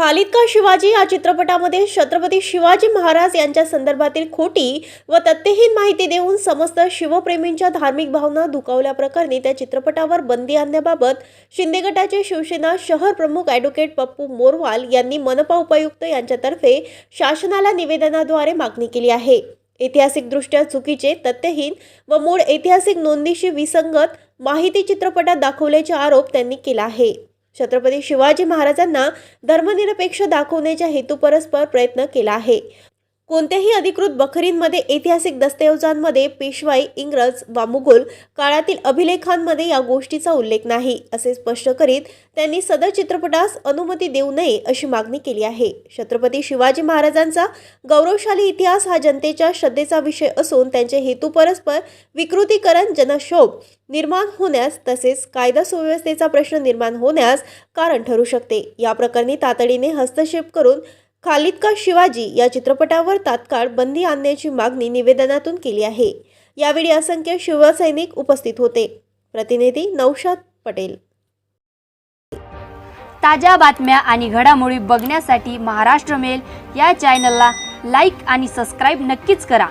खालिद का शिवाजी? या चित्रपटामध्ये छत्रपती शिवाजी महाराज यांच्या संदर्भातील खोटी व तथ्यहीन माहिती देऊन समस्त शिवप्रेमींच्या धार्मिक भावना दुखावल्याप्रकरणी त्या चित्रपटावर बंदी आणण्याबाबत शिंदे गटाचे शिवसेना शहर प्रमुख ॲडव्होकेट पप्पू मोरवाल यांनी मनपा उपायुक्त यांच्यातर्फे शासनाला निवेदनाद्वारे मागणी केली आहे. ऐतिहासिकदृष्ट्या चुकीचे तथ्यहीन व मूळ ऐतिहासिक नोंदीशी विसंगत माहिती चित्रपटात दाखवल्याचे आरोप त्यांनी केला आहे. छत्रपती शिवाजी महाराजांना धर्मनिरपेक्ष दाखवण्याच्या हेतुपरस्पर प्रयत्न केला आहे. कोणत्याही अधिकृत बखरींमध्ये ऐतिहासिक दस्तऐवजांमध्ये पेशवाई इंग्रज वा मुघल काळातील अभिलेखांमध्ये या गोष्टीचा उल्लेख नाही असे स्पष्ट करीत त्यांनी सदर चित्रपटास अनुमती देऊ नये अशी मागणी केली आहे. छत्रपती शिवाजी महाराजांचा गौरवशाली इतिहास हा जनतेच्या श्रद्धेचा विषय असून त्यांचे हेतू परस्पर विकृतीकरण जनक्षोभ निर्माण होण्यास तसेच कायदा सुव्यवस्थेचा प्रश्न निर्माण होण्यास कारण ठरू शकते. या प्रकरणी तातडीने हस्तक्षेप करून खालिद का शिवाजी या चित्रपटावर तात्काळ बंदी आणण्याची मागणी निवेदनातून केली आहे. यावेळी असंख्य शिवसैनिक उपस्थित होते. प्रतिनिधी नौशाद पटेल. ताज्या बातम्या आणि घडामोडी बघण्यासाठी महाराष्ट्र मेल या चॅनलला लाईक आणि सबस्क्राईब नक्कीच करा.